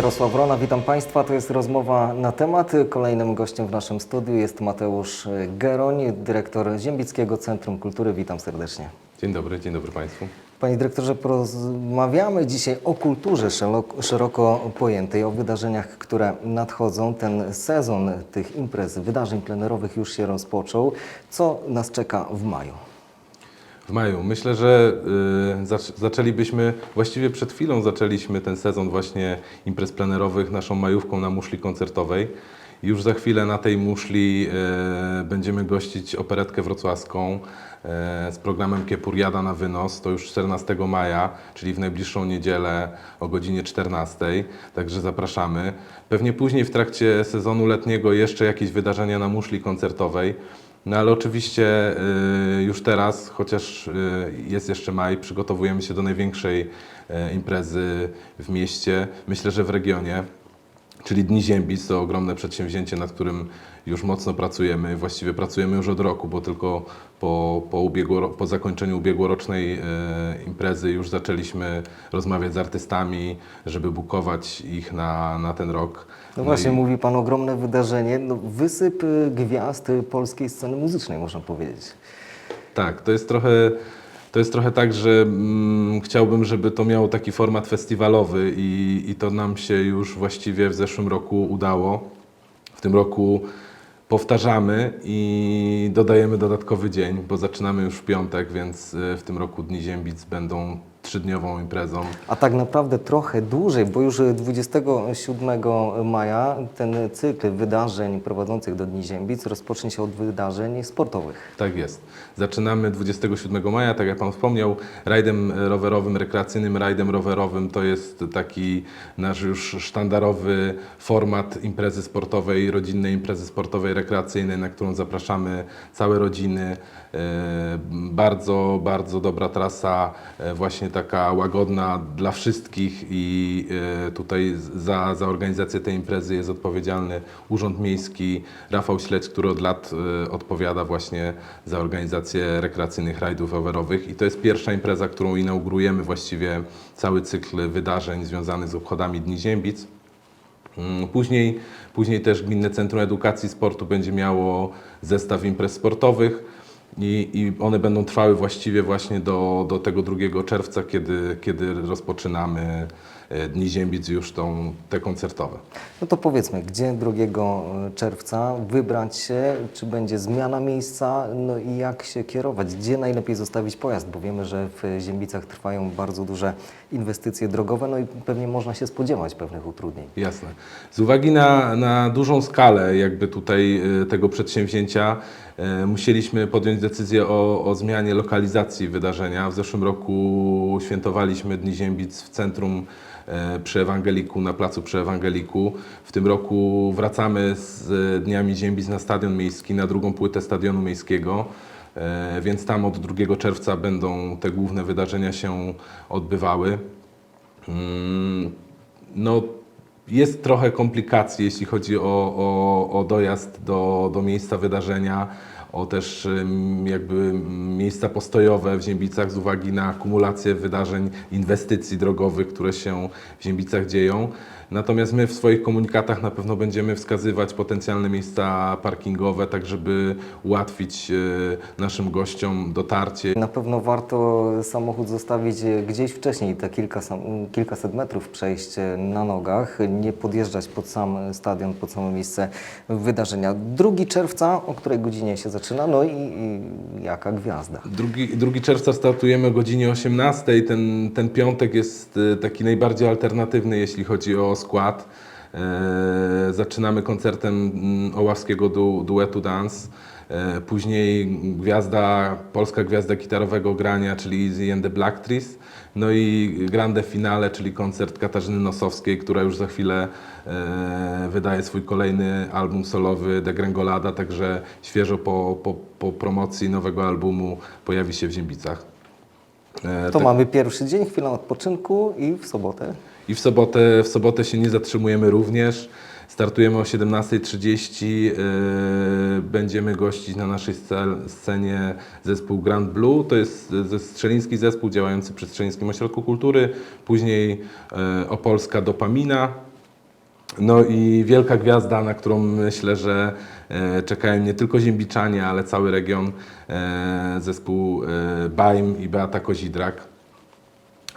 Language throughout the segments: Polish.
Jarosław Rona, witam Państwa. To jest rozmowa na temat. Kolejnym gościem w naszym studiu jest Mateusz Geroń, dyrektor Ziembickiego Centrum Kultury. Witam serdecznie. Dzień dobry, dzień dobry Państwu. Panie dyrektorze, porozmawiamy dzisiaj o kulturze szeroko, szeroko pojętej, o wydarzeniach, które nadchodzą. Ten sezon tych imprez, wydarzeń plenerowych już się rozpoczął. Co nas czeka w maju? W maju myślę, że y, zac- zaczęlibyśmy, właściwie przed chwilą zaczęliśmy ten sezon właśnie imprez plenerowych naszą majówką na muszli koncertowej. Już za chwilę na tej muszli y, będziemy gościć operetkę wrocławską y, z programem Kiepuriada na wynos. To już 14 maja, czyli w najbliższą niedzielę o godzinie 14. Także zapraszamy. Pewnie później w trakcie sezonu letniego jeszcze jakieś wydarzenia na muszli koncertowej. No ale oczywiście y, już teraz, chociaż y, jest jeszcze maj, przygotowujemy się do największej y, imprezy w mieście, myślę, że w regionie, czyli Dni Ziębic. To ogromne przedsięwzięcie, nad którym już mocno pracujemy. Właściwie pracujemy już od roku, bo tylko po, po, ubiegłoro, po zakończeniu ubiegłorocznej y, imprezy już zaczęliśmy rozmawiać z artystami, żeby bukować ich na, na ten rok. No właśnie, i- mówi Pan ogromne wydarzenie, no, wysyp y, gwiazd y, polskiej sceny muzycznej, można powiedzieć. Tak, to jest trochę, to jest trochę tak, że mm, chciałbym, żeby to miało taki format festiwalowy i, i to nam się już właściwie w zeszłym roku udało. W tym roku powtarzamy i dodajemy dodatkowy dzień, bo zaczynamy już w piątek, więc y, w tym roku Dni Ziębic będą trzydniową imprezą. A tak naprawdę trochę dłużej, bo już 27 maja ten cykl wydarzeń prowadzących do Dni Ziębic rozpocznie się od wydarzeń sportowych. Tak jest. Zaczynamy 27 maja, tak jak Pan wspomniał, rajdem rowerowym, rekreacyjnym rajdem rowerowym. To jest taki nasz już sztandarowy format imprezy sportowej, rodzinnej imprezy sportowej, rekreacyjnej, na którą zapraszamy całe rodziny. E, Bardzo, bardzo dobra trasa, e, właśnie taka łagodna dla wszystkich i e, tutaj za, za organizację tej imprezy jest odpowiedzialny Urząd Miejski Rafał Śledź, który od lat e, odpowiada właśnie za organizację rekreacyjnych rajdów rowerowych i to jest pierwsza impreza, którą inaugurujemy właściwie cały cykl wydarzeń związanych z obchodami Dni Ziębic. Mm, Później, później też Gminne Centrum Edukacji i Sportu będzie miało zestaw imprez sportowych i, i one będą trwały właściwie właśnie do, do tego 2 czerwca, kiedy, kiedy rozpoczynamy Dni Ziębic już tą, te koncertowe. No to powiedzmy, gdzie 2 czerwca wybrać się, czy będzie zmiana miejsca, no i jak się kierować, gdzie najlepiej zostawić pojazd, bo wiemy, że w Ziębicach trwają bardzo duże inwestycje drogowe, no i pewnie można się spodziewać pewnych utrudnień. Jasne. Z uwagi na, na dużą skalę jakby tutaj e, tego przedsięwzięcia e, musieliśmy podjąć decyzję o, o zmianie lokalizacji wydarzenia. W zeszłym roku świętowaliśmy Dni Ziębic w centrum e, przy Ewangeliku, na placu przy Ewangeliku. W tym roku wracamy z e, Dniami Ziębic na Stadion Miejski, na drugą płytę Stadionu Miejskiego. E, Więc tam od 2 czerwca będą te główne wydarzenia się odbywały. Mm, No, jest trochę komplikacji, jeśli chodzi o, o, o dojazd do, do miejsca wydarzenia, o też jakby miejsca postojowe w Ziębicach z uwagi na akumulację wydarzeń, inwestycji drogowych, które się w Ziębicach dzieją. Natomiast my w swoich komunikatach na pewno będziemy wskazywać potencjalne miejsca parkingowe, tak żeby ułatwić y, naszym gościom dotarcie. Na pewno warto samochód zostawić e, gdzieś wcześniej, te kilka, kilkaset metrów przejść e, na nogach, nie podjeżdżać pod sam stadion, pod samo miejsce wydarzenia. 2 czerwca, o której godzinie się zaczyna, no i, i jaka gwiazda. 2, 2 czerwca startujemy o godzinie 18. Ten, ten piątek jest e, taki najbardziej alternatywny, jeśli chodzi o skład. E, zaczynamy koncertem mm, oławskiego du, duetu Dance. E, później gwiazda, polska gwiazda gitarowego grania, czyli Easy and the Black Trees. No i grande finale, czyli koncert Katarzyny Nosowskiej, która już za chwilę e, wydaje swój kolejny album solowy Degrengolada, także świeżo po, po, po promocji nowego albumu pojawi się w Ziębicach. E, To tak- mamy pierwszy dzień, chwilę odpoczynku i w sobotę. I w sobotę, w sobotę się nie zatrzymujemy również. Startujemy o 17.30. Yy, będziemy gościć na naszej sce- scenie zespół Grand Blue. To jest ze strzeliński zespół działający przy Strzelińskim Ośrodku Kultury. Później yy, Opolska Dopamina. No i wielka gwiazda, na którą myślę, że e, czekają nie tylko Ziembiczanie, ale cały region, zespół Baim i Beata Kozidrak.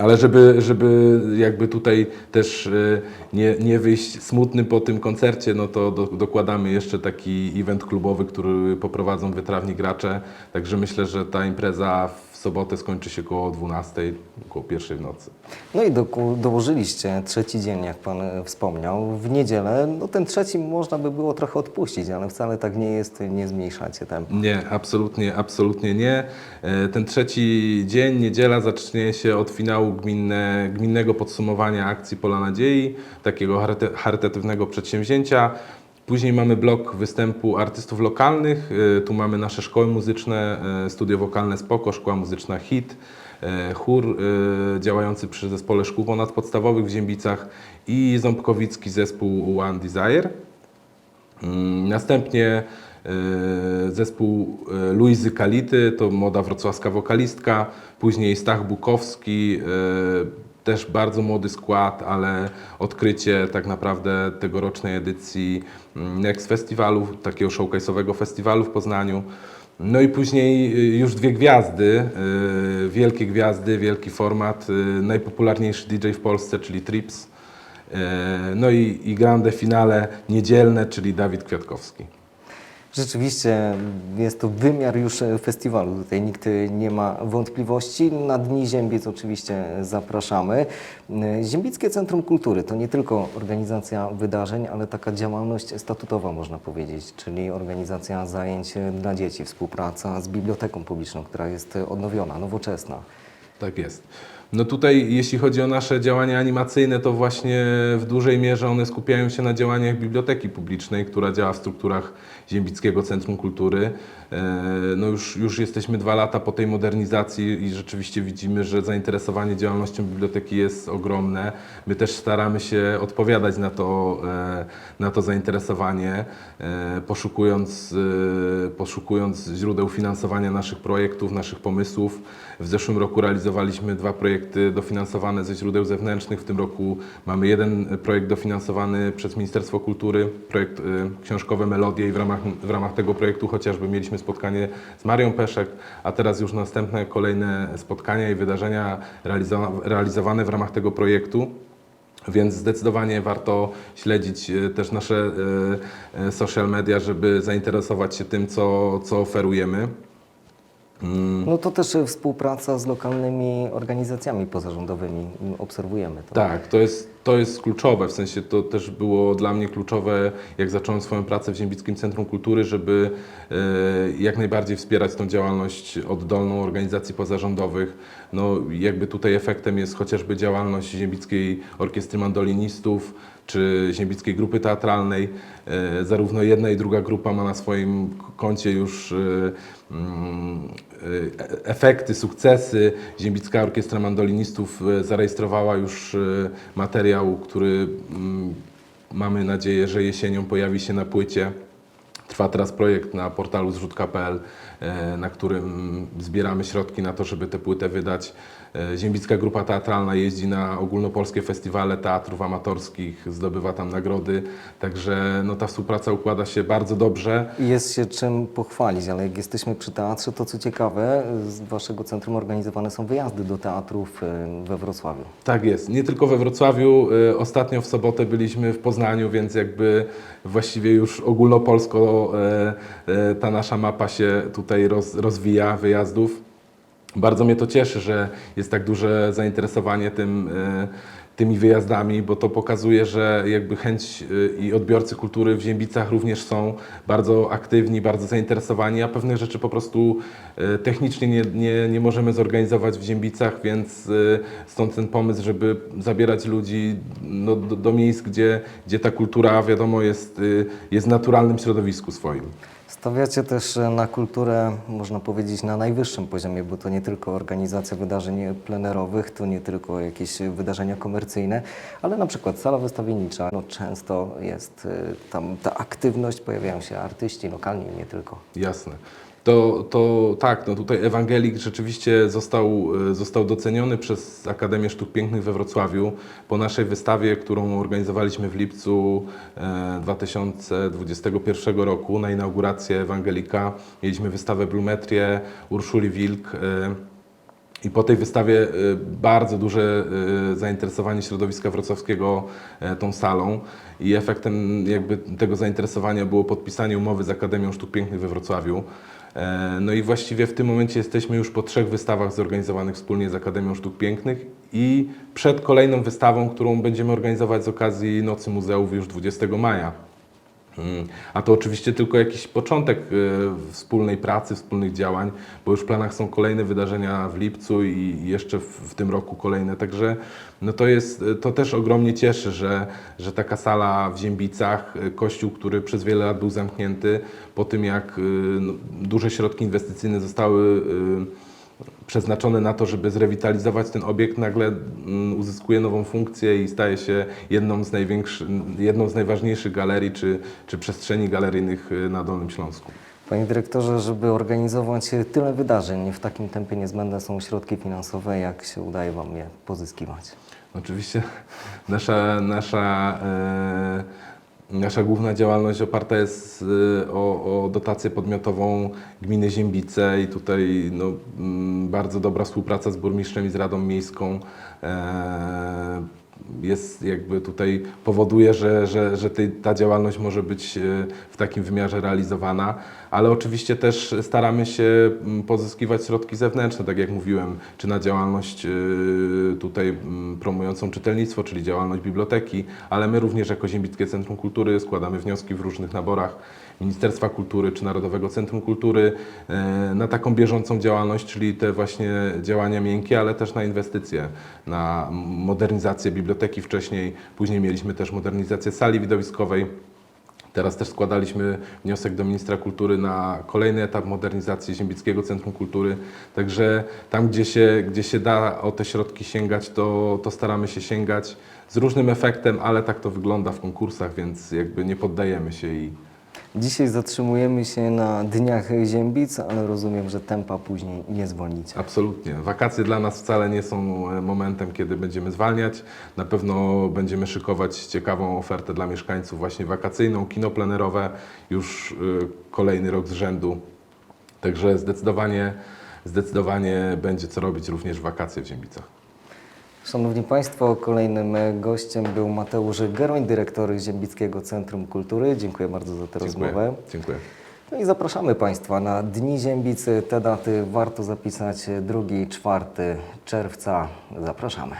Ale żeby, żeby jakby tutaj też e, nie, nie wyjść smutnym po tym koncercie, no to do, dokładamy jeszcze taki event klubowy, który poprowadzą wytrawni gracze. Także myślę, że ta impreza w sobotę skończy się około 12, około pierwszej w nocy. No i doku- dołożyliście trzeci dzień, jak Pan e, wspomniał, w niedzielę. No ten trzeci można by było trochę odpuścić, ale wcale tak nie jest, nie zmniejszacie tempa. Nie, absolutnie, absolutnie nie. E, Ten trzeci dzień, niedziela, zacznie się od finału gminne, gminnego podsumowania akcji Pola Nadziei, takiego charytatywnego przedsięwzięcia. Później mamy blok występu artystów lokalnych. E, Tu mamy nasze szkoły muzyczne, e, studio wokalne Spoko, szkoła muzyczna HIT, e, chór działający przy zespole szkół ponadpodstawowych w Ziębicach i ząbkowicki zespół One Desire. Mm, Następnie zespół e, Luizy Kality, to młoda wrocławska wokalistka, później Stach Bukowski, e, też bardzo młody skład, ale odkrycie tak naprawdę tegorocznej edycji mm, Next Festiwalu, takiego showcase'owego festiwalu w Poznaniu. No i później już dwie gwiazdy, wielkie gwiazdy, wielki format, najpopularniejszy DJ w Polsce, czyli Trips. E, No i, i grande finale niedzielne, czyli Dawid Kwiatkowski. Rzeczywiście jest to wymiar już e, festiwalu. Tutaj nikt e, nie ma wątpliwości. Na Dni Ziębiec oczywiście zapraszamy. E, Ziębickie Centrum Kultury to nie tylko organizacja wydarzeń, ale taka działalność statutowa można powiedzieć, czyli organizacja zajęć dla dzieci, współpraca z biblioteką publiczną, która jest odnowiona, nowoczesna. Tak jest. No tutaj, jeśli chodzi o nasze działania animacyjne, to właśnie w dużej mierze one skupiają się na działaniach biblioteki publicznej, która działa w strukturach Ziembickiego Centrum Kultury. E, No już, już jesteśmy dwa lata po tej modernizacji i rzeczywiście widzimy, że zainteresowanie działalnością biblioteki jest ogromne. My też staramy się odpowiadać na to, e, na to zainteresowanie, e, poszukując, poszukując źródeł finansowania naszych projektów, naszych pomysłów. W zeszłym roku realizowaliśmy dwa projekty dofinansowane ze źródeł zewnętrznych. W tym roku mamy jeden projekt dofinansowany przez Ministerstwo Kultury, projekt y, Książkowe Melodie i w ramach, w ramach tego projektu chociażby mieliśmy spotkanie z Marią Peszek, a teraz już następne kolejne spotkania i wydarzenia realizo- realizowane w ramach tego projektu. Więc zdecydowanie warto śledzić e, też nasze e, social media, żeby zainteresować się tym, co, co oferujemy. No to też współpraca z lokalnymi organizacjami pozarządowymi. Obserwujemy to. Tak, to jest, to jest kluczowe, w sensie to też było dla mnie kluczowe, jak zacząłem swoją pracę w Ziembickim Centrum Kultury, żeby e, jak najbardziej wspierać tą działalność oddolną organizacji pozarządowych. No jakby tutaj efektem jest chociażby działalność Ziembickiej Orkiestry Mandolinistów, czy Ziembickiej Grupy Teatralnej. E, Zarówno jedna i druga grupa ma na swoim koncie już e, mm, efekty, sukcesy. Ziembicka Orkiestra Mandolinistów e, zarejestrowała już e, materiał, który mm, mamy nadzieję, że jesienią pojawi się na płycie. Trwa teraz projekt na portalu zrzutka.pl, e, na którym zbieramy środki na to, żeby tę płytę wydać. E, Ziembicka Grupa Teatralna jeździ na ogólnopolskie festiwale teatrów amatorskich, zdobywa tam nagrody, także no, ta współpraca układa się bardzo dobrze. Jest się czym pochwalić, ale jak jesteśmy przy teatrze, to co ciekawe, z Waszego centrum organizowane są wyjazdy do teatrów e, we Wrocławiu. Tak jest. Nie tylko we Wrocławiu. Ostatnio w sobotę byliśmy w Poznaniu, więc jakby właściwie już ogólnopolsko e, e, ta nasza mapa się tutaj roz, rozwija wyjazdów. Bardzo mnie to cieszy, że jest tak duże zainteresowanie tym, e, tymi wyjazdami, bo to pokazuje, że jakby chęć y, i odbiorcy kultury w Ziębicach również są bardzo aktywni, bardzo zainteresowani, a pewnych rzeczy po prostu y, technicznie nie, nie, nie możemy zorganizować w Ziębicach, więc y, stąd ten pomysł, żeby zabierać ludzi no, do, do miejsc, gdzie, gdzie ta kultura, wiadomo, jest, jest w naturalnym środowisku swoim. Stawiacie też e, na kulturę, można powiedzieć, na najwyższym poziomie, bo to nie tylko organizacja wydarzeń plenerowych, to nie tylko jakieś wydarzenia komercyjne, ale na przykład sala wystawiennicza. No, często jest e, tam ta aktywność, pojawiają się artyści lokalni, nie tylko. Jasne. To, to tak, no tutaj Ewangelik rzeczywiście został, e, został doceniony przez Akademię Sztuk Pięknych we Wrocławiu po naszej wystawie, którą organizowaliśmy w lipcu e, 2021 roku na inaugurację Ewangelika. Mieliśmy wystawę Blumetrię Urszuli Wilk. e, I po tej wystawie bardzo duże zainteresowanie środowiska wrocławskiego e, tą salą i efektem jakby tego zainteresowania było podpisanie umowy z Akademią Sztuk Pięknych we Wrocławiu. E, No i właściwie w tym momencie jesteśmy już po trzech wystawach zorganizowanych wspólnie z Akademią Sztuk Pięknych i przed kolejną wystawą, którą będziemy organizować z okazji Nocy Muzeów już 20 maja. Mm, A to oczywiście tylko jakiś początek e, wspólnej pracy, wspólnych działań, bo już w planach są kolejne wydarzenia w lipcu i jeszcze w, tym roku kolejne. Także no to, jest, to też ogromnie cieszy, że, że taka sala w Ziębicach, e, kościół, który przez wiele lat był zamknięty, po tym jak no, duże środki inwestycyjne zostały przeznaczone na to, żeby zrewitalizować ten obiekt, nagle mm, uzyskuje nową funkcję i staje się jedną z, jedną z najważniejszych galerii czy, czy przestrzeni galeryjnych y, na Dolnym Śląsku. Panie dyrektorze, żeby organizować tyle wydarzeń, w takim tempie niezbędne są środki finansowe. Jak się udaje Wam je pozyskiwać? Oczywiście nasza, nasza, e, nasza główna działalność oparta jest e, o, o dotację podmiotową gminy Ziębice i tutaj no, mm, bardzo dobra współpraca z burmistrzem i z Radą Miejską. E, jest jakby tutaj powoduje, że, że, że tej, ta działalność może być e, w takim wymiarze realizowana, ale oczywiście też staramy się mm, pozyskiwać środki zewnętrzne, tak jak mówiłem, czy na działalność e, tutaj mm, promującą czytelnictwo, czyli działalność biblioteki, ale my również jako Ziembickie Centrum Kultury składamy wnioski w różnych naborach Ministerstwa Kultury czy Narodowego Centrum Kultury e, na taką bieżącą działalność, czyli te właśnie działania miękkie, ale też na inwestycje, na modernizację biblioteki wcześniej, później mieliśmy też modernizację sali widowiskowej. Teraz też składaliśmy wniosek do ministra kultury na kolejny etap modernizacji Ziembickiego Centrum Kultury. Także tam, gdzie się, gdzie się da o te środki sięgać, to, to staramy się sięgać z różnym efektem, ale tak to wygląda w konkursach, więc jakby nie poddajemy się i Dzisiaj zatrzymujemy się na Dniach Ziębic, ale rozumiem, że tempa później nie zwolnicie. Absolutnie. Wakacje dla nas wcale nie są e, momentem, kiedy będziemy zwalniać. Na pewno będziemy szykować ciekawą ofertę dla mieszkańców, właśnie wakacyjną, kino plenerowe, już e, kolejny rok z rzędu. Także zdecydowanie, zdecydowanie będzie co robić również w wakacje w Ziębicach. Szanowni Państwo, kolejnym gościem był Mateusz Geroń, dyrektor Ziembickiego Centrum Kultury. Dziękuję bardzo za tę rozmowę. Dziękuję. Dziękuję. No i zapraszamy Państwa na Dni Ziembicy. Te daty warto zapisać 2-4 czerwca. Zapraszamy.